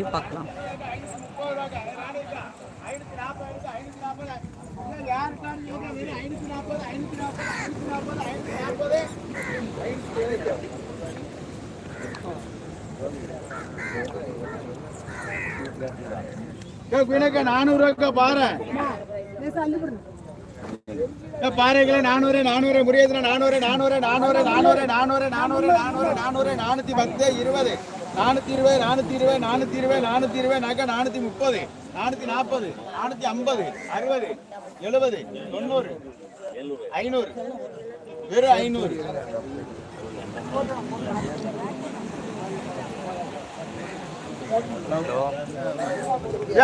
வீடியோலையும் பார்க்கலாம். குயினக்கா நானூறு பாரு பாறைகளே நானூறு நானூறு முடியாதுல நானூறு நானூறு நானூறு நானூறு நானூறு நானூறு நானூறு நானூறு நானூத்தி பத்து இருபது. நானூற்றி இருபது நானூற்றி இருபது நானூற்றி இருபது நானூற்றி இருபதுனாக்கா நானூற்றி முப்பது நானூற்றி நாற்பது நானூற்றி ஐம்பது அறுபது எழுபது தொண்ணூறு ஐநூறு வெறும் ஐநூறு.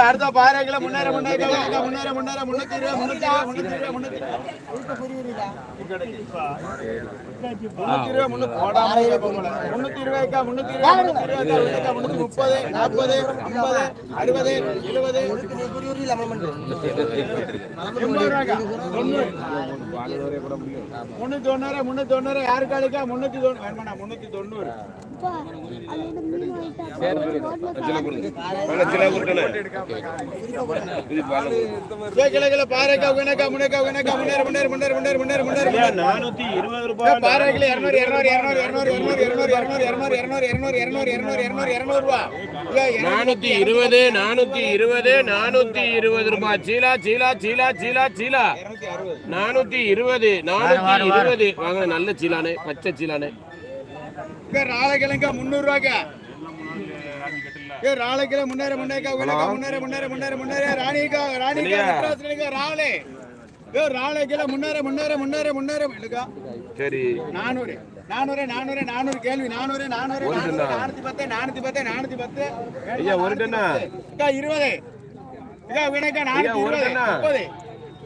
அடுத்த பாறைகளை முன்னேற முன்னேற முன்னேற முன்னேற முன்னேற முன்னூத்தி இருபது முன்னூத்தி இருபது முன்னூத்தி இருபது முன்னூத்தி இருபதுக்கா முன்னூத்தி இருபது முன்னூத்தி முப்பது நாற்பது ஐம்பது அறுபது எழுபது. தொண்ணூறு முன்னூத்தி தொண்ணூறு முன்னூத்தி தொண்ணூறு. யாருக்கு முன்னூத்தி தொண்ணூறு. முன்னூத்தி தொண்ணூறு. நானூத்தி இருபது நானூத்தி இருபது நானூத்தி இருபது ரூபாய் சீலா சீலா சீலா சீலா சீலா நானூத்தி இருபது நானூத்தி இருபது வாங்க நல்ல சீலானு பச்சை சீலானு நாளைக்கிழங்க முன்னூறு ரூபாய்க்கு ஏ, ராளைக்கிழ, முன்னேறு, முன்னேறுக்கா, உகனக்கா, முன்னேறு, முன்னேறு, முன்னேறு, முன்னேறு, ராணிக்கா, ராணிக்கா, ராளே. ஏ, ராளைக்கிழ, முன்னேறு, முன்னேறு, முன்னேறு, முன்னேறு, இல்லக்கா. சரி. நானூறு நானூறு நானூறு நானூறு கேள்வி. நானூறு நானூறு? நானூத்தி பத்து நானூத்தி பத்து நானூத்தி பத்து. ஐயா, ஒரு டன்னா? அக்கா இருபது. அக்கா வினக்கா நானூத்தி இருபது. டன்னா? முப்பது.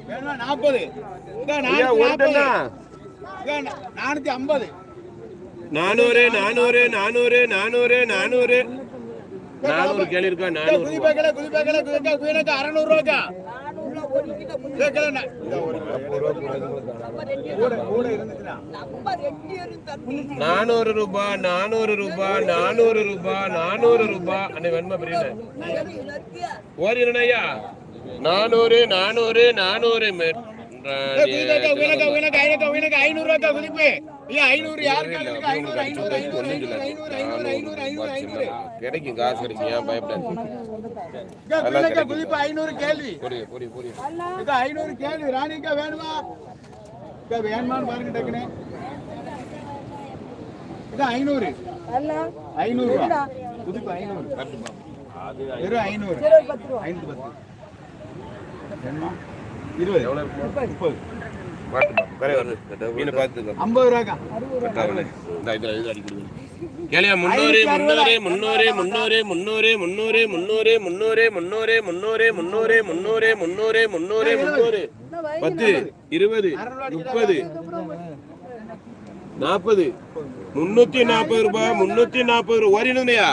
வேணுமா? நாற்பது. அக்கா நானூத்தி நாற்பது. அக்கா நானூத்தி ஐம்பது. நானூறு நானூறு நானூறு நானூறு நானூறு. நானூறு கேள்வி இருக்கா நானூறு குதிப்பேக்கல குதிக்கா குயினக்கா அறநூறு ரூபாக்கா நானூறு ரூபாய் நானூறு ரூபாய் நானூறு ரூபாய் நானூறு ரூபாய் அன்னை வெண்மை பிரியல ஓரியா நானூறு நானூறு நானூறு. ஐநூறு ரூபாக்கா குதிப்பு? கிடைக்கும் காசு கிடைக்கும் ஏன் பயப்படாது குதிப்பு ஐநூறு கேள்வி ஐநூறு கேள்வி ராணிக்கா வேணுமா வேணுமான்னு பாருங்க டக்குனே ஐநூறு ஐநூறு புதுப்பு ஐநூறு கேளியா முன்னூறு முன்னூறு முன்னூறு முன்னூறு முன்னூறு முன்னூறு முன்னூறு முன்னூறு முன்னூறு முன்னூறு முன்னூறு முன்னூறு முன்னூறு முன்னூறு முன்னூறு பத்து இருபது முப்பது நாற்பது முன்னூத்தி நாற்பது ரூபாய் முன்னூத்தி நாற்பது ரூபாய் ஓரினுங்கய்யா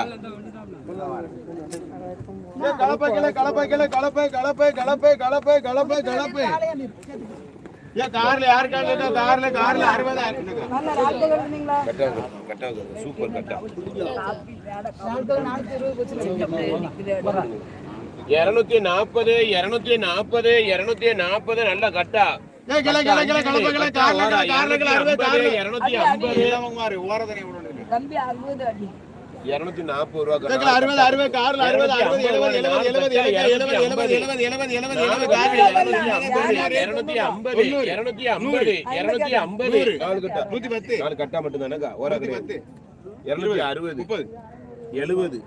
கலப்பை கிளை கலப்பை கிளை கலப்பை கலப்பை கலப்பை கலப்பை கலப்பை கலப்பை. ஏன் கார்ல யார் கார்ல இருக்கா கார்ல கார்ல அறுபதாயிரம் கட்டா சூப்பர் கட்டா இருநூத்தி நாற்பது இருநூத்தி நாற்பது இருநூத்தி நாற்பது நல்ல இருநூத்தி நாற்பது ரூபா அறுபது, அறுபது, கார்ல அறுபது, அறுபது, எழுபது, எழுபது, எழுபது, எழுபது, எழுபது, எழுபது, எழுபது, எழுபது, எழுபது, இருநூத்தி ஐம்பது இருநூத்தி ஐம்பது இருநூத்தி ஐம்பது நாலு கட்டா நூத்தி பத்து. நாலு கட்டா மட்டும் தானேக்கா ஓரா நூத்தி பத்து. இருநூத்தி அறுபது. முப்பது. எழுபது.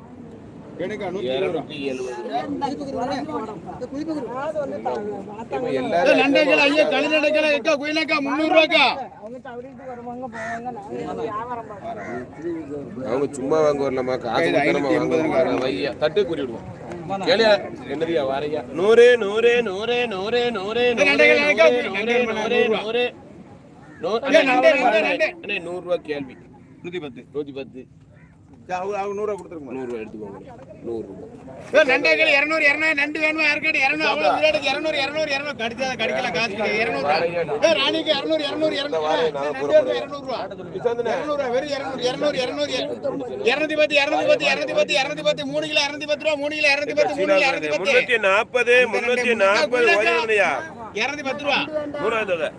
அவங்க சும்மா வாங்க வரலாமா? காசு வாங்க தட்டு குறி விடுவோம் கேளியா என்னதியா வாரையா? நூறு நூறு நூறு நூறு நூறு நூறு நூறு நூறு நூறு நூறு. ரூபாய் கேள்வி. நூத்தி பத்து. நூத்தி பத்து. அவங்க அவங்க நூறுரூவா கொடுத்துருங்க எடுத்துக்கோங்க. இருநூறு இருநூறு நண்டு வேணுமா? யாருக்காட்டு இருநூறு இருநூறு இருநூறு இருநூறு. கடிச்சா கடிக்கல காசு இருநூறு ராணிக்கு இருநூறு இருநூறு இருநூறு. நண்டு வேணுமா இருநூறு ரூபா. இருநூறு வெறும் இருநூறு இருநூறு இருநூறு. இருநூத்தி பத்து இருநூத்தி பத்து இருநூத்தி பத்து இருநூத்தி பத்து. மூணு கிலோ இருநூத்தி பத்து ரூபா மூணு கிலோ இருநூத்தி பத்து மூணு கிலோ இருநூத்தி பத்து. முன்னூத்தி நாற்பது முன்னூத்தி நாற்பது இருநூத்தி பத்து ரூபா. மூணாவது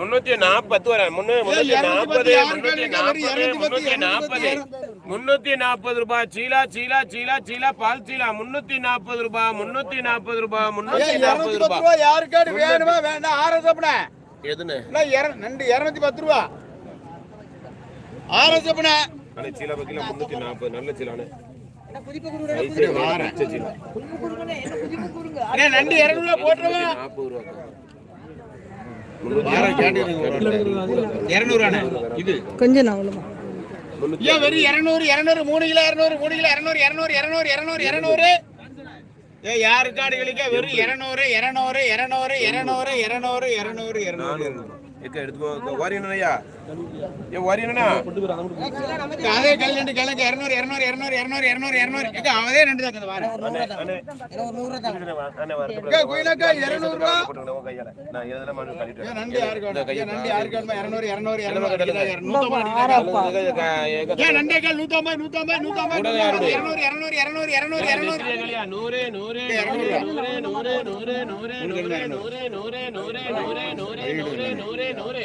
முன்னூத்தி நாற்பது முன்னூ முன்னூத்தி நாற்பது முன்னூத்தி நாற்பது முன்னூத்தி நாற்பது முன்னூத்தி நாற்பது ரூபாய். சீலா சீலா சீலா சீலா பால் சீலா. முன்னூத்தி நாற்பது ரூபாய் முன்னூத்தி நாற்பது ரூபாய் முன்னூத்தி நாற்பது ரூபாய். ரூபா யாருக்காட்டு வேணுமா? வேண்டாம். ஆரசப்பன எதுன்னு? நண்டு இருநூத்தி பத்து ரூபா. ஆரசப்பன அண்ணே சீலா பக்கில முன்னூத்தி நாற்பது நல்ல சீலானே போட்டுருவா நாற்பது ரூபா இருநூறு இது கொஞ்சம் நான் அவ்வளோதான் ஏன் வெறும் இருநூறு இருநூறு மூணு கிலோ இருநூறு மூணு கிலோ இருநூறு இருநூறு இருநூறு இருநூறு இருநூறு? ஏ யாரு காடுகளுக்கே வெறும் இருநூறு இருநூறு இருநூறு இருநூறு இருநூறு இருநூறு இருநூறு. எடுத்துக்கோ. வரியணையா ஏ வரியணா அதே கல்யாண்டு கிழங்கு இருநூறு இருநூறு இருநூறு இருநூறு இருநூறு இருநூறு ஏக்கா, அதே ரெண்டு தான் குயிலாக்கா இருநூறு ரூபா கையால நான் எதுல மனு கட்டிட்டு நண்டு யாருக்கு நண்டு யாருக்கு? இருநூறு இருநூறு இருநூறு நூத்தம்பது நூத்தம்பது நூத்தம்பது நூத்தம்பது இருநூறு இருநூறு இருநூறு இருநூறு இருநூறு நூறு நூறு நூறு நூறு நூறு நூறு நூறு நூறு நூறு நூறு நூறு நூறு நூறு நூறு நூறு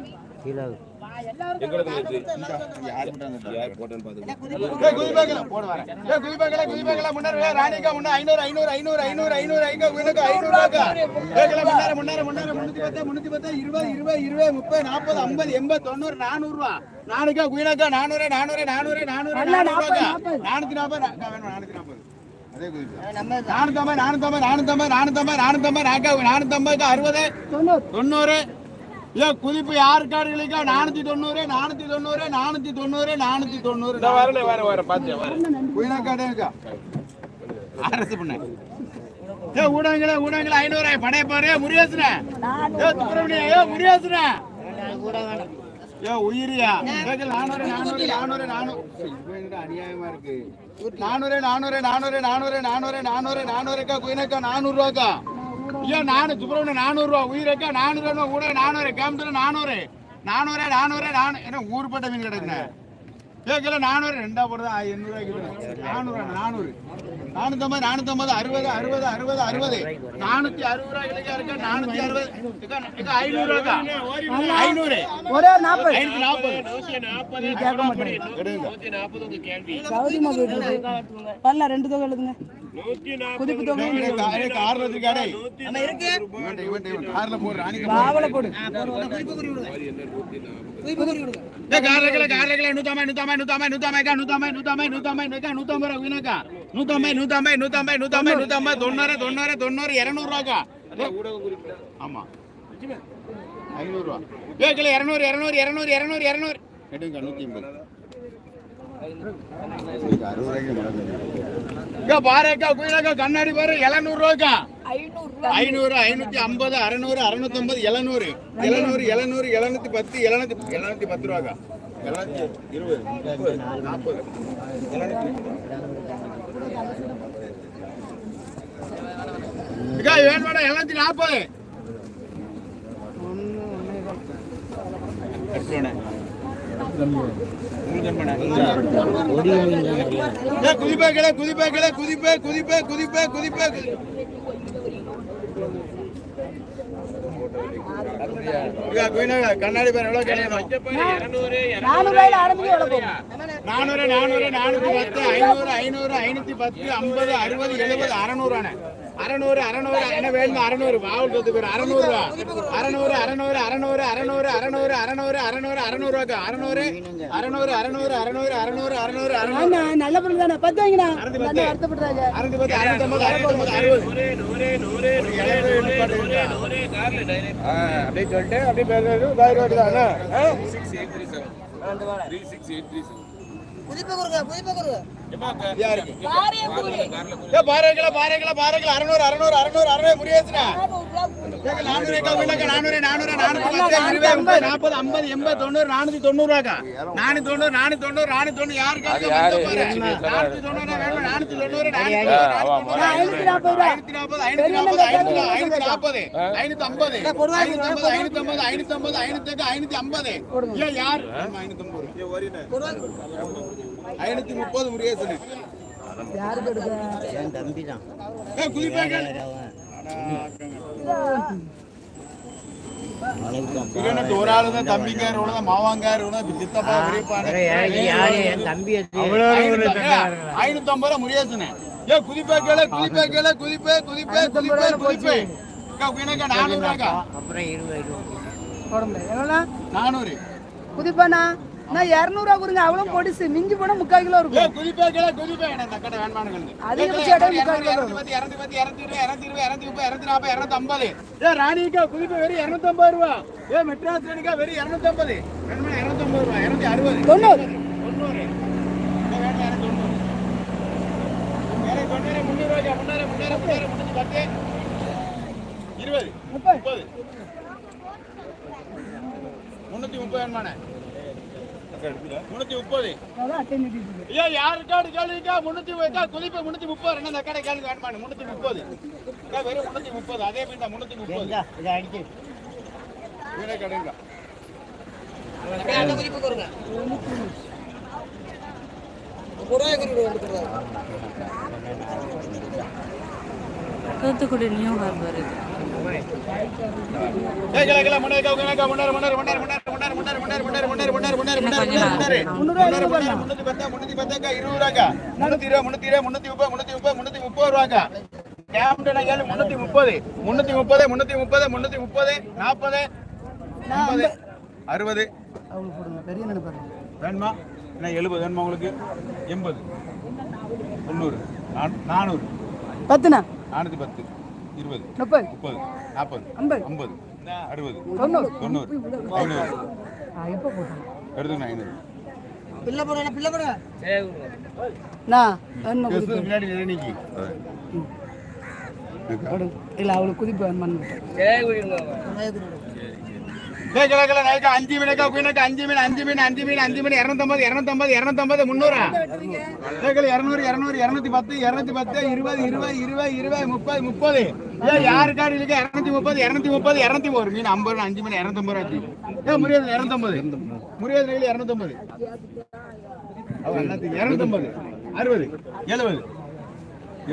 கீழே. நானூறுக்கா குயினாக்கா நானூறு நானூறு நானூறு நானூறு நானூத்தி நாற்பது நானூத்தி நாற்பது? நானூத்தி ஐம்பது நானூத்தி ஐம்பது நானூத்தி ஐம்பது நானூத்தி ஐம்பது நானூத்தி அறுபது? தொண்ணூறு. இல்ல குதிப்பு யாருக்காடுகளுக்கா நானூத்தி தொண்ணூறு நானூத்தி தொண்ணூறு நானூத்தி தொண்ணூறு நானூத்தி தொண்ணூறு. நான் வரேன் வரேன் வரேன் பாத்து வரேன் குயினாக்காடேக்கா அரசு பண்ண. ஏ ஊடகங்களே ஊடகங்களே ஐநூறு படைய பாரு. முருகேசன. ஏ சுப்பிரமணியா ஏ முருகேசன. ஏ உயிரியா? நானூறு நானூறு நானூறு நானூறு அநியாயமா இருக்கு நானூறு நானூறு நானூறு நானூறு நானூறு நானூறு நானூறுக்கா குயினக்கா? நானூறு ரூபாக்கா ஐயோ நானூறு சுப்பிரமணியம் நானூறுரூவா உயிரக்கா நானூறு ரூபா கூட நானூறு கேம்பத்துல நானூறு. நானூறு நானூறு நானூறு. என்ன ஊர்பட்ட மீன் கிடக்குண்ணே கிலோ நானூறு. ரெண்டா போடுறது எண்ணூறுவா கிலோ நானூறு நானூறு. நானூற்றம்பது நானூற்றம்பது அறுபது அறுபது அறுபது அறுபது. நானூத்தி அறுபது ரூபா கிலோக்கா இருக்கா. நானூற்றி ரெண்டு தொகை எழுதுங்க. புதுப்பு தொகை கார்ல నూతమై నూతమై నూతమైగా నూతమై నూతమై నూతమైనగా నూతమర వినక నూతమై నూతమై నూతమై నూతమై నూతమై தொண்ணூறு தொண்ணூறு தொண்ணூறு இரநூறுவாக்கா ஆமாம் ஐநூறுரூவா ஏக்கில் இரநூறு இரநூறு இரநூறு இரநூறு இரநூறு எடுங்க நூற்றி ஐம்பது பாருக்கா குயிலாக்கா கண்ணாடி பாரு எழுநூறுவாக்கா ஐநூறு ஐநூத்தி ஐம்பது அறுநூறு அறுநூத்தி ஐம்பது எழுநூறு எழுநூறு எழுநூறு எழுநூத்தி பத்து எழுநூத்தி எழுநூத்தி பத்து ரூபாக்கா வேணுமாடா எழுநூத்தி நாற்பது குதிப்பே கிளை குதிப்பே கிளை குதிப்பே குதிப்பே குதிப்பே குதிப்பே கண்ணாடி பேர் எவ்வளவு கிடையாது நானூறு நானூறு நானூத்தி பத்து ஐநூறு ஐநூறு ஐநூத்தி பத்து ஐம்பது அறுபது எழுபது அறநூறு அறநூறு அறநூறு என்ன வேணும் அறநூறு பாவல் சொத்து பேர் அறநூறு ரூபா அறநூறு அறநூறு அறநூறு அறநூறு அறநூறு அறநூறு அறநூறு அறநூறு அறநூறு அறநூறு அறநூறு அறநூறு அறநூறு அறநூறு நல்ல பொருள் தானே பத்து வருத்தப்படுறாங்க அறுநூத்தி பத்து அறுபது நூறு நூறு கார்ல டைரக்ட் அப்படியே சொல்லிட்டு அப்படியே ரூபாய் தானே six eight three seven three six eight three seven ஐநூத்தி ஐம்பது ஐநூத்தி ஐம்பது ஐநூத்தி முப்பது முருகேசன் யாரு ஒரு ஆளு தான் தம்பிக்காரு மாவாங்க மாவாங்காரு சித்தப்பா ஐநூத்தி ஐம்பது ரூபா முருகேசனே ஏ குதிப்பே கேளு குதிப்பே கேளு குதிப்பே குதிப்பே குதிப்பே குதிப்பே. நானூறு நானூறு. குதிப்பானா நான் இரநூறுவா கொடுங்க அவ்வளவு பொடிசு மிஞ்சி போனா முக்கால் கிலோ இருக்கும். அதிகபட்சம் முக்கால் கிலோ ராணிக்கா குறிப்பா வெறும் இரநூத்தம்பது ரூபா. ஏ மெட்ராஸ் வெறும் இரநூத்தம்பது இரநூத்தம்பது ரூபா? இரநூத்தி அறுபது. தொண்ணூறு. தொண்ணூறு. இருபது. முப்பது. முப்பது. முன்னூத்தி முப்பது வேணுமாண்ணே? ஐயா யாருக்காடு கேளுக்கா முன்னூத்தி வைக்கா குதிப்பு முன்னூத்தி முப்பது. ரெண்டு அந்த கடை கேளுங்க வேணுமானு. முன்னூத்தி முப்பது. வெறும் முன்னூத்தி முப்பது. அதே மாதிரி தான் முன்னூத்தி முப்பது. வீடே கடைங்க. தூத்துக்குடி நியூ ஹார்பர் இது முன்னூத்தி முப்பது முன்னூத்தி முப்பது முன்னூத்தி முப்பது முன்னூத்தி முப்பது நாற்பது அறுபது அவங்களுக்கு போடுங்க பெரிய நினைப்பாரு வேணுமா என்ன எழுபது வேணுமா உங்களுக்கு எண்பது தொண்ணூறு நானூறு பத்துண்ணா நானூற்றி பத்து இருபது முப்பது. முப்பது நாற்பது ஐம்பது. ஐம்பது அறுபது தொண்ணூறு. தொண்ணூறு ஐநூறு எப்போ போட்டோம் எடுத்துங்க ஐநூறு. குதிப்பு பின்னாடி நினைக்கி போடு இல்லை அவளுக்கு குதிப்பு வேணுமான்னு கேட்டேன். அஞ்சு மீனுக்கா குயினுக்கு அஞ்சு மீன் அஞ்சு மீன் அஞ்சு மீன் அஞ்சு மீன் இரநூத்தம்பது இரநூத்தம்பது இரநூத்தம்பது முந்நூறா? கேட்கல இரநூறு இரநூறு இரநூத்தி பத்து இரநூத்தி பத்து இருபது இருபது இருபது இருபது முப்பது முப்பது. ஏன் யாருக்காரு இருக்கா இரநூத்தி முப்பது இரநூத்தி முப்பது இரநூத்தி ஒரு மீன் ஐம்பது ரூபா அஞ்சு மீன் இரநூத்தம்பது ரூபா ஆச்சு. ஏன் முடியாது இரநூத்தம்பது. முடியாது கையில் இரநூத்தம்பது. இரநூத்தம்பது. அறுபது. எழுபது.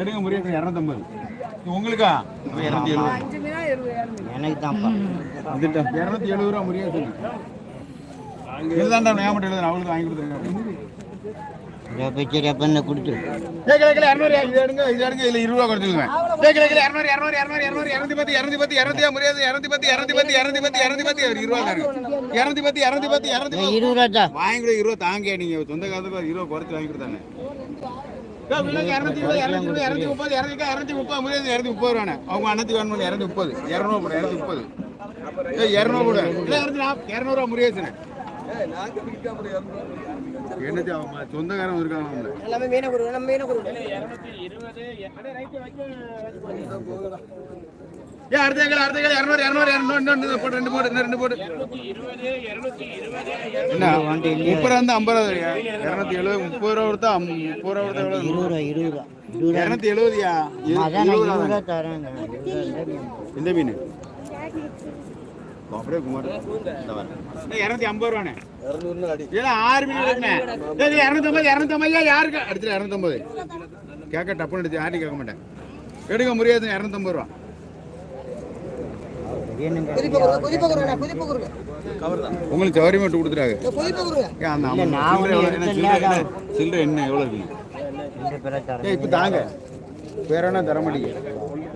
எடுங்க முடியாது இரநூத்தம்பது. இது உங்களுக்கா? இரநூத்தி எழுபது எனக்கு தான்ப்பா இரநூத்தி எழுபது ரூபா முடியாது இதுதான்டா ஞாபகம் எழுதுறேன் அவங்களுக்கு வாங்கி போய் சரி அப்போ என்ன கொடுத்துரு கேக்கல கேக்கல இரநூறு இது எடுங்க இது எடுங்க இதுல இருபது ரூபா கொடுத்துருங்க. கேக்கல இரநூறு இரநூறு இரநூறு இரநூறு இரநூத்தி பத்து இரநூத்தி பத்து இரநூத்தி முடியாது இரநூத்தி பத்து இரநூத்தி பத்து இரநூத்தி பத்து இரநூத்தி பத்து ஒரு இருபது இரநூத்தி பத்து இரநூத்தி பத்து இரநூத்தி இது இருபது ரூபா தான் வாங்கி கூட இருபது தாங்க நீங்க? சொந்த காலத்துக்கு இருபது குறைச்சு வாங்கி கொடுத்தாங்க இரநூத்தி இருபது இரநூத்தி இருபது இரநூத்தி முப்பது இரநூத்தி இரநூத்தி முப்பது முடியாது இரநூத்தி முப்பது ரூபாண்ணே அவங்க அண்ணத்துக்கு வேணும் இரநூத்தி முப்பது. இரநூறு போட இரநூத்தி முப்பது. ஏய் இரநூறு கூட இல்லை இரநூத்தி இரநூறுவா முடியாதுண்ணே என்னது அவங்க சொந்தக்காரன் இருக்காங்க எல்லாமே மீனை கொடுங்க நம்ம மீனை கொடுங்க ஏன் அடுத்த கேள் அடுத்த கேள் இரநூறு இரநூறு இரநூறு இன்னொன்று போட்டு ரெண்டு போட்டு ரெண்டு போட்டு என்ன முப்பது ரூபா ஐம்பது ரூபா இரநூத்தி எழுபது முப்பது ரூபா கொடுத்தா முப்பது ரூபா கொடுத்தா எவ்வளோ இருபது ரூபா இருபது ரூபா. இருபது ரூபா. இரநூத்தி எழுபதுயா? அதான் நான் இருபது ரூபா தரேன். எந்த மீன்? அப்படியே குமார் இரநூத்தி ஐம்பது ரூபாண்ணே. ஏன்னா ஆறு மீன் இருக்குண்ணே. இரநூத்தம்பது இரநூத்தம்பது யாருக்கு? அடுத்து இரநூத்தம்பது. கேட்க டப்புன்னு யாரையும் கேட்க மாட்டேன். எடுக்க முடியாது இரநூத்தம்பது ரூபா. உங்களுக்கு சவரி மட்டும் கொடுத்துறாங்க சில்லறை என்ன? எவ்வளவு இருக்கு? இப்ப தாங்க. வேற என்ன தர மாட்டீங்க?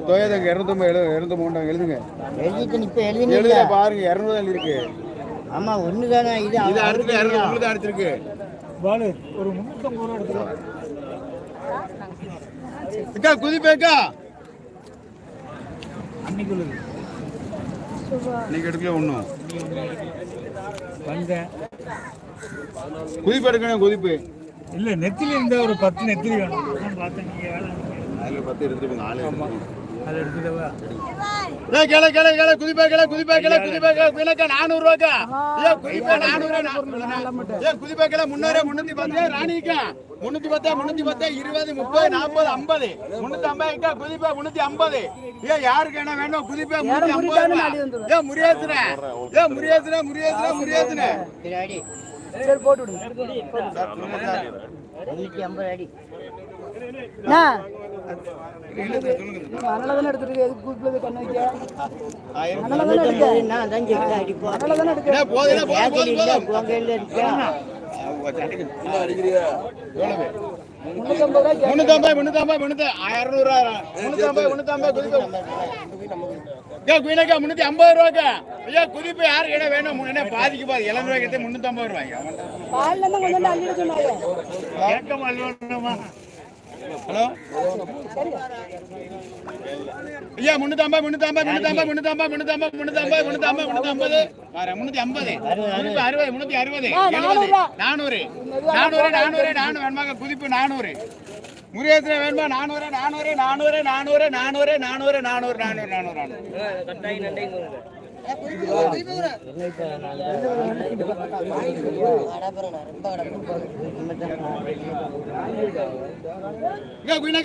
தோயாதங்க இரநூத்தம்பது எழு இரநூத்தம்பது மூணு எழுதுங்க. எழுதிட்டு இப்போ எழுதி எழுத பாருங்க இரநூறு இருக்கு. ஆமா ஒண்ணு தானே இது இது அடுத்து இரநூறு உங்களுக்கு அடிச்சிருக்கு பாலு ஒரு முந்நூற்றம்பது ரூபா எடுத்துக்கலாம் குதிப்பேக்கா அன்னைக்கு இன்னைக்கு எடுக்கல ஒன்றும் குதிப்பு எடுக்கணும் குதிப்பு. இல்ல நெத்திலி இருந்தா ஒரு பத்து நெத்திலி வேணும். பார்த்தேன் நீங்க வேலை அதுல பத்து எடுத்துட்டு போங்க. கேள கேள கேள குதிப்பா கேள குதிப்பா கேள குதிப்பா கேள குயிலக்கா நானூறு ரூபாக்கா ஏய் குதிப்பா நானூறு ஏய் குதிப்பா கேள முன்னூறு முன்னூத்தி பத்து. ராணிக்கா முன்னூத்தி பத்து முன்னூத்தி பத்து இருபது முப்பது நாற்பது ஐம்பது. முன்னூத்தி ஐம்பதுக்கா குதிப்பா முன்னூத்தி ஐம்பது. ஏய் யாருக்கு என்ன வேணும்? குதிப்பா முன்னூத்தி ஐம்பது ஏய் முரியேசுன ஏய் முரியேசுன முரியேசுன முரியேசுன சரி போட்டு விடுங்க அடி. அதனாலதானே எடுத்துருக்கு எதுக்கு கூப்பிடுது கண்ணு வைக்க? அதனாலதானே எடுக்க? நான் தான் கேட்க அடிப்போம் அதனாலதானே எடுக்க? போதே முன்னூத்தி ஐம்பது ரூபாய்க்கு. குதிப்பு யாரு இடம் வேணும்? பாதிக்கு பாதி. எழுநூறு ரூபாய்க்கு முன்னூத்தி ஐம்பது ரூபாய்க்கு ஹலோ? ஐயா முன்னூத்தம்பது முன்னூத்தம்பது முன்னூத்தம்பது முன்னூத்தம்பது முன்னூத்தம்பது முன்னூத்தம்பது பாரு முன்னூத்தி ஐம்பது. முன்னூத்தி அறுபது முன்னூத்தி அறுபது நானூறு நானூறு. நானூறு நானூறு வேணுமாங்க குதிப்பு நானூறு. முருகேசன வேணுமா? நானூறு நானூறு நானூறு நானூறு நானூறு நானூறு நானூறு நானூறு நானூறு நானூறு.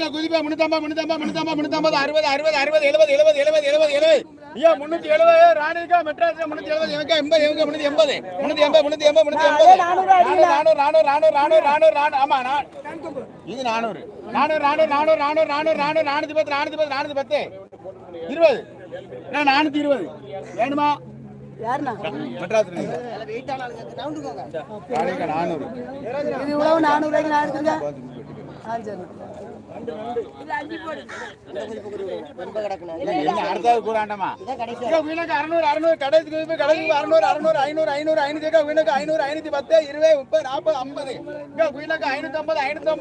குதிப்பா முன்னூத்தம்பது முன்னூத்தம்பது முன்னூத்தம்பது முன்னூத்தம்பது அறுபது அறுபது அறுபது எழுபது எழுபது எழுபது எழுபது எழுபது ஐயா முன்னூத்தி எழுபது ராணிக்கா மெட்ராஸ் முன்னூத்தி எழுபது எங்க எண்பது எங்க முன்னூத்தி எண்பது முன்னூத்தி எண்பது முன்னூத்தி எண்பது முன்னூத்தி எண்பது நானூறு நானூறு நானூறு நானூறு நானூறு நானூறு ஆமா நான் இது நானூறு நானூறு நானூறு நானூறு நானூறு நானூறு நானூறு நானூத்தி பத்து நானூத்தி பத்து நானூத்தி பத்து இருபது நானூத்தி இருபது. வேணுமா? இது உழவு நானூறு ரூபாய்க்கு எடுத்துங்க ஆ சரி. ஐநூத்தி பத்து இருபது முப்பது நாற்பது ஐம்பது. குயிலுக்கு ஐநூத்தி ஐம்பது ஐநூத்தி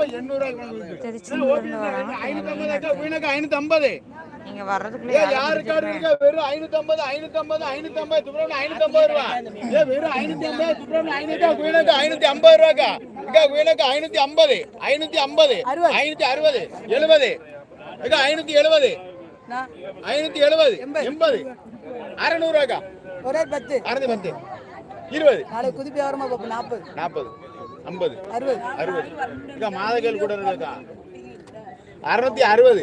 நீங்க வர்றதுக்குள்ள யாரு கார்டு இருக்கா வெறும் ஐநூத்தி ஐம்பது ஐநூத்தி ஐம்பது ஐநூத்தி ஐம்பது துப்புரவு ஐநூத்தி ஐம்பது ரூபா. ஏ வெறும் ஐநூத்தி ஐம்பது துப்புரவு ஐநூத்தி வீணுக்கு ஐநூத்தி ஐம்பது ரூபாக்கா? இங்க வீணுக்கு ஐநூத்தி ஐம்பது ஐநூத்தி ஐம்பது ஐநூத்தி அறுபது எழுபது. இங்க ஐநூத்தி எழுபது. ஐநூத்தி எழுபது எண்பது. அறநூறு ரூபாக்கா ஒரே பத்து. அறுநூத்தி பத்து. இருபது. நாளைக்கு குதிப்பு வியாபாரமா பார்ப்போம்? நாற்பது. நாற்பது. ஐம்பது. அறுபது. அறுபது. இங்க மாதங்கள் கூட இருக்கா? அறுநூத்தி அறுபது.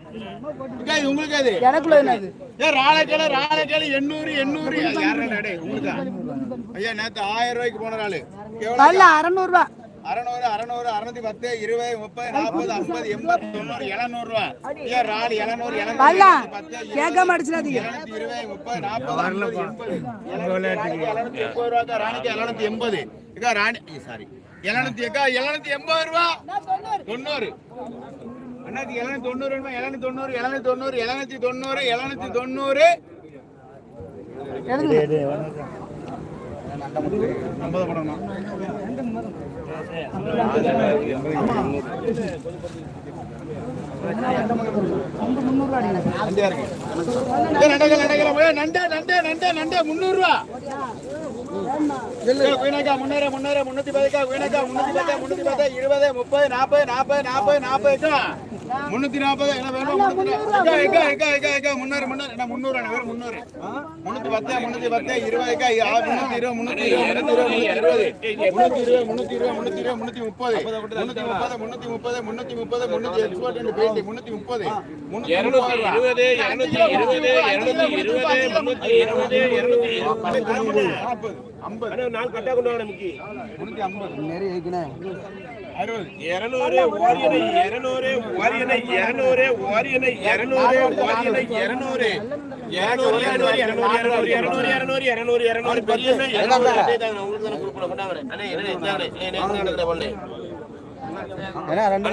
உங்களுக்கு அது எனக்குள்ள என்னது ஏ ராளைக்கல ராளைக்கல எண்ணூறு எண்ணூறு. உங்களுக்கு நேத்து ஆயிரம் ரூபாய்க்கு போன ஆளு. நல்ல அறநூறுவா. அறநூறு அறுநூத்தி பத்து இருபது முப்பது நாற்பது ஐம்பது எண்பது தொண்ணூறு எழுநூறு ரூபா ஏன் ராலி எழுநூறு கேட்க மாட்டேங்கிறாதீங்க இருபது முப்பது எழுநூத்தி முப்பது ரூபாக்கா ராணிக்கு எழுநூத்தி எண்பது. ராணி சாரி எழுநூத்தி எண்பது ரூபா. தொண்ணூறு. அண்ணாச்சி எழுநூத்தி தொண்ணூறு வேணுமா? எழுநூத்தி தொண்ணூறு எழுநூத்தி தொண்ணூறு எழுநூத்தி தொண்ணூறு எழுநூத்தி தொண்ணூறு. ஐம்பது படணும் நண்டே நண்டே, நண்டே, நண்டே, நண்டே, நண்டே, வீணாக்கா, முன்னூறு, முன்னூறு, முன்னூத்தி பத்துக்கா, வீணாக்கா, முன்னூத்தி பத்து, முன்னூத்தி பத்து, இருபது, முப்பது, நாற்பது, நாற்பது, நாற்பது, நாற்பதுக்கா. முன்னூத்தி நாற்பது, என்ன வேணுமா? முன்னூறு, முன்னூறு, என்ன முன்னூறு, வெறும் முன்னூறு. முன்னூத்தி பத்து, முன்னூத்தி பத்து, இருபதுக்கா, முன்னூத்தி இருபது, முன்னூத்தி இருபது, முன்னூத்தி இருபது, முன்னூத்தி இருபது, முன்னூத்தி இருபது, முன்னூத்தி இருபது, முன்னூத்தி முப்பது, முன்னூத்தி முப்பது, முன்னூத்தி முப்பது, முன்னூத்தி முப்பது, முன்னூத்தி paint, முன்னூத்தி முப்பது, இருநூத்தி. இருபது இருநூத்தி இருபது இருநூத்தி இருபது முன்னூத்தி இருபது இருநூத்தி இருபது நாற்பது, ஐம்பது நாலு கட்டா கொண்டு வாங்க நமக்கு முன்னூத்தி ஐம்பது நிறைய இருக்குண்ணே இருநூறு ஓரியனை இருநூறு ஓரியனை இருநூறு ஓரியனை இருநூறு ஓரியனை இருநூறு என்ன ரெண்டு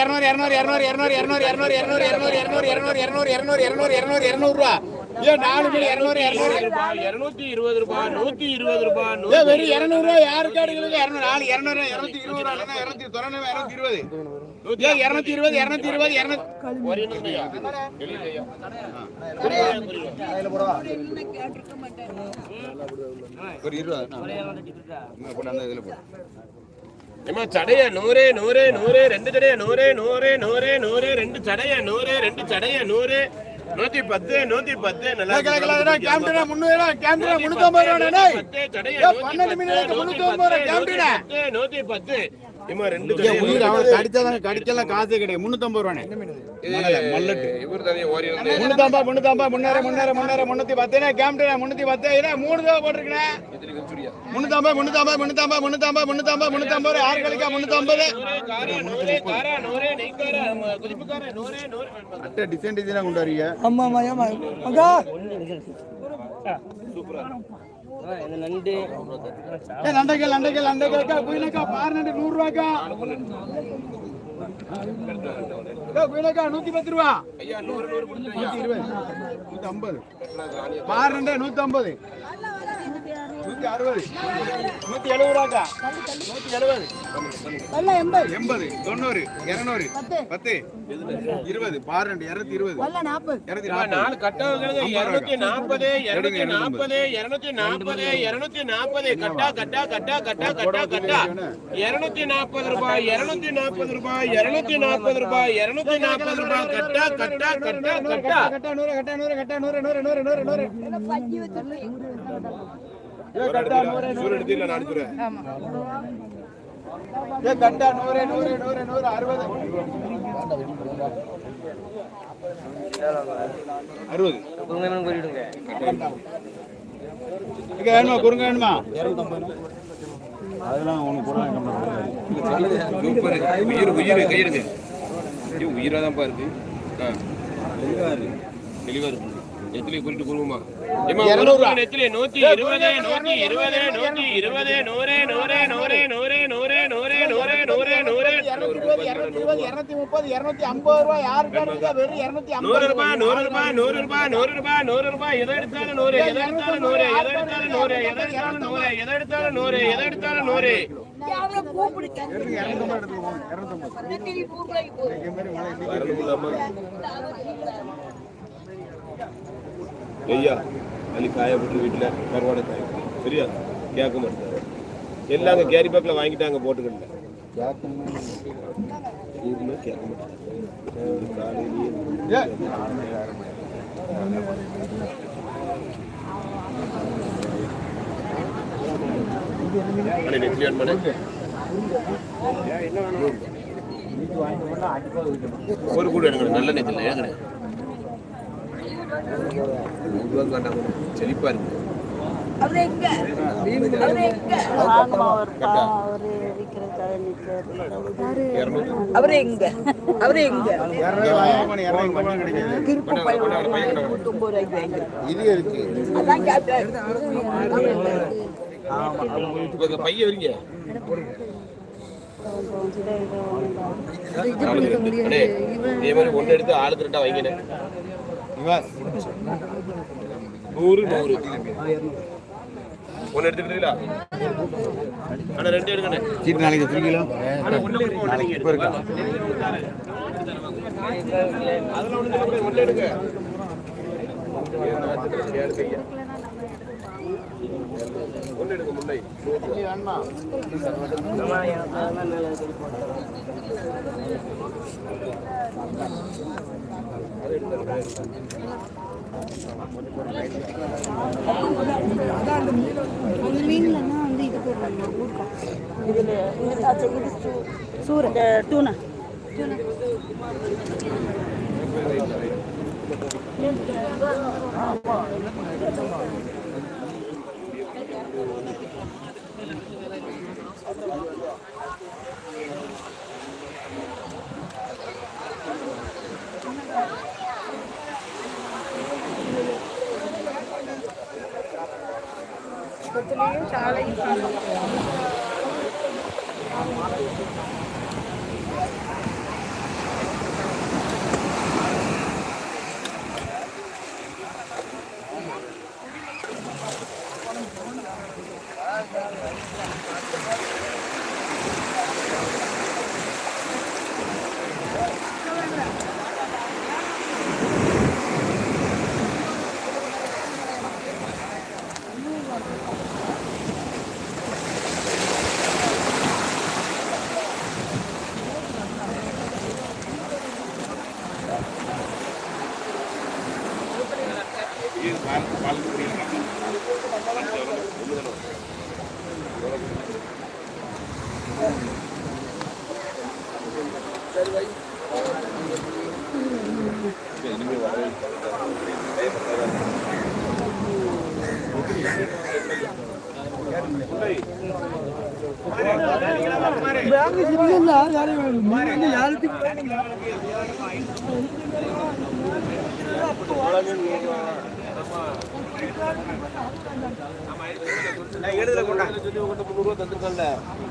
இரநூறு இரநூறு இரநூறு இரநூறு இரநூறு இரநூறு இரநூறு இரநூறு இரநூறு இரநூறு இரநூறு இரநூறு இரநூறு இரநூறு இரநூறு ரூபா நாலு இரநூறு இருநூத்தி இருபது ரூபாய் நூத்தி இருபது ரூபாய் ஏ வெறும் இரநூறு ரூபா யாரு காடுகளுக்கு? இரநூறு நாலு இரநூறு இரநூத்தி இருபது இரநூத்தி தொண்ணூறு இரநூத்தி இருபது. இரநூத்தி இருபது இரநூத்தி இருபது இரநூத்தி ஒரு இருபது ஏம்மா சடைய நூறு நூறு நூறு ரெண்டு சடைய நூறு நூறு நூறு நூறு ரெண்டு சடைய நூறு ரெண்டு சடைய நூறு. நூத்தி பத்து நூத்தி பத்து நல்லா கேமரா முன்னூறு கேமரா முன்னூத்தி ஐம்பது ரூபா பன்னெண்டு மணி நேரத்துக்கு முன்னூத்தி பத்து. உயிர் அவன் கடிச்சாதான் கடிச்செல்லாம் காசே கிடையாது. முந்நூற்றம்பது ரூபானே. மல்லட்டு. இவர் தனியா ஓரி முன்னூத்தம்பா முன்னூத்தம்பா முன்னூறு முன்னூறு முன்னூறு முன்னூத்தி பத்து. கேம்டா முன்னூத்தி பத்து. மூணு தடவை போட்டிருக்கேன் முன்னூத்தம்பா முன்னூத்தம்பா முன்னூத்தம்பா முன்னூத்தம்பா முன்னூத்தம்பா முன்னூத்தம்பது ஆறு கழிக்கா முன்னூத்தம்பது? அட்டை டிசைன் டிசைனா கொண்டு வரீங்க? ஆமா ஆமா ஏ லண்டைக்கல் லண்டைக்கல் லண்டைக்கல்க்கா குயிலக்கா பாரு நண்டு நூறு ரூபாக்கா ஏ, குயிலக்கா நூத்தி பத்து ரூபா. நூத்தி இருபது நூத்தி ஐம்பது பாரு நண்டு நூத்தி ஐம்பது நூத்தி அறுபது. நூத்தி எழுபது ரூபாக்கா? நூத்தி எழுபது. வெள்ளை எண்பது. எண்பது தொண்ணூறு இருநூறு பத்து. இருபது இருநூத்தி இருபது. இருநூத்தி நாலு இருநூத்தி நாற்பது இருநூத்தி நாற்பது இருநூத்தி நாற்பது இருநூத்தி நாற்பது. கட்டா கட்டா கட்டா கட்டா கட்டா கட்டா. இருநூத்தி நாற்பது ரூபாய் இருநூத்தி நாற்பது ரூபாய் இருநூத்தி நாற்பது ரூபாய் இருநூத்தி நாற்பது ரூபாய். கட்டா கட்டா கட்டா கட்டா. கட்டா நூறு கட்டா நூறு கட்டா நூறு நூறு நூறு நூறு நூறு. கட்டா நூறு நூறு நூறு. நூறு அறுபது. அறுபது. குறிவிடுங்க வேணுமா? குறுங்க வேணுமா? அதெல்லாம் உனக்கு உயிர் உயிர் கையிருங்க உயிராக தான் பாருங்க தெளிவா இருக்கு. தெளிவாக இருக்கு. நெத்திலி குறிட்டு ரூபா. நெத்திலி நூத்தி இருபது நூத்தி இருபது நூத்தி இருபது நூறு நூறு நூறு நூறு நூறு நூறு நூறு நூறு நூறு. இருநூத்தி முப்பது இருநூத்தி ஐம்பது ரூபாய் யாருக்கு எடுத்தா வெறும் இருநூத்தி நூறு ரூபாய் நூறு ரூபாய் நூறு ரூபாய் நூறு ரூபாய் நூறு ரூபாய் எதை எடுத்தாலும் நூறு எதை எடுத்தாலும் நூறு எதை எடுத்தாலும் நூறு எதை எடுத்தாலும் நூறு எதை எடுத்தாலும் நூறு எதை எடுத்தாலும் நூறு. ஐயா அள்ளி காயப்பட்டு வீட்டில் கருவாடை காய சரியா? கேட்க மாட்டாங்க எல்லாம் அங்கே கேரி பேக்கில் வாங்கிட்டாங்க போட்டுக்கிட்டு ஊர்ல கேட்க மாட்டாங்க காலையிலேயே. ஒரு கூட எடுக்கணும். நல்ல நெத்தில உருவாக்க நூறுரூவா காட்டா கூட செழிப்பாக இருக்குது அவரே எங்க அவரே எங்க இது இருக்கு அதான் பையன் வரீங்க ஒன்னு எடுத்து ஆளுக்கு ரெண்டா வைங்கினேன் நூறு நூறு ஒன்று எடுத்துக்கிட்டீங்களா ரெண்டு எடுக்கண்ணே சரி நாளைக்கு எத்தனை அண்ணா நாளைக்கு இப்போ இருக்கா எடுக்க முல்லை மீன்லன்னா வந்து இது போடுறாங்க ஊறுகாய். இதில் இது சூரை இந்த டூனா டூனா వస్తున్నాయి చాలా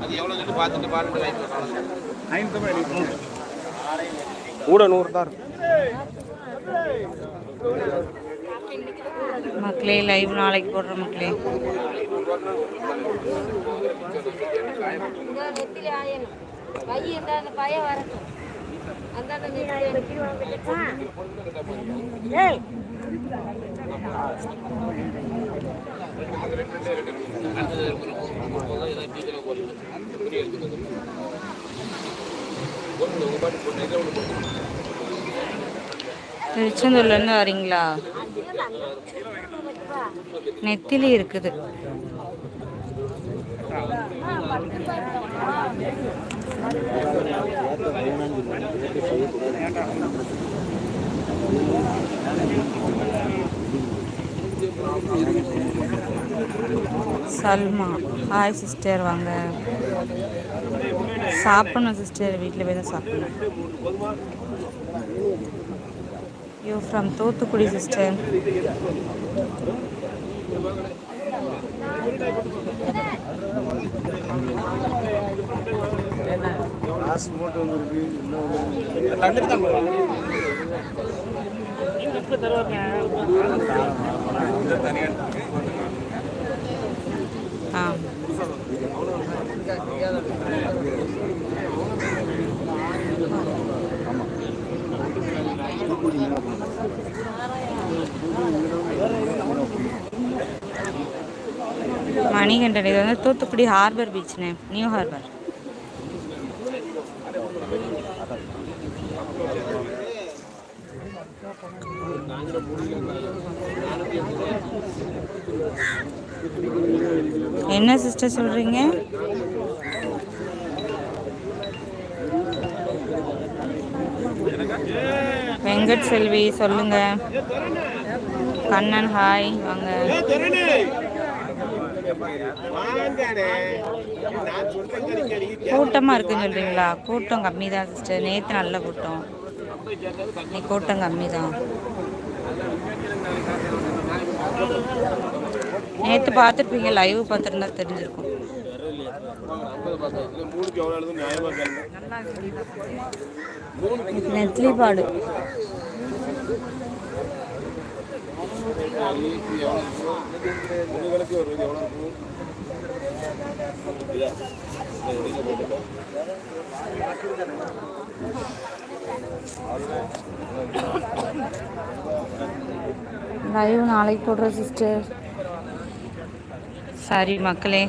அது எவ்வளவு சொல்லி பார்த்துட்டு பாருங்க வாங்கிட்டு கூட நூறு தான் மக்களே லைவ் நாளைக்கு போடுற மக்களே. இருந்தா அந்த பயம் வரட்டும் அந்த நெத்திலி ஏய் திருச்செந்தூர்லேருந்து வரீங்களா? நெத்திலி இருக்குது. சல்மா. ஹாய் சிஸ்டர் வாங்க. சாப்பிடணும் சிஸ்டர் வீட்டில் போய் தான் சாப்பிடணும். யூ ஃப்ரம் தூத்துக்குடி சிஸ்டர் ஆ மணிகண்டன் இது வந்து தூத்துக்குடி ஹார்பர் பீச்னு நியூ ஹார்பர் என்ன சிஸ்டர் சொல்றீங்க? வெங்கட் செல்வி சொல்லுங்க. கண்ணன் ஹாய் வாங்க. கூட்டமாக இருக்குன்னு சொல்கிறீங்களா கூட்டம் கம்மி தான் சிஸ்டர் நேற்று நல்ல கூட்டம். இன்னைக்கு கூட்டம் கம்மி தான் நேற்று பார்த்துருப்பீங்க லைவ் பார்த்துருந்தா தெரிஞ்சிருக்கும். நெத்லி பாடு. லைவ் நாளைக்கு போடுற சிஸ்டர் சரி மக்களே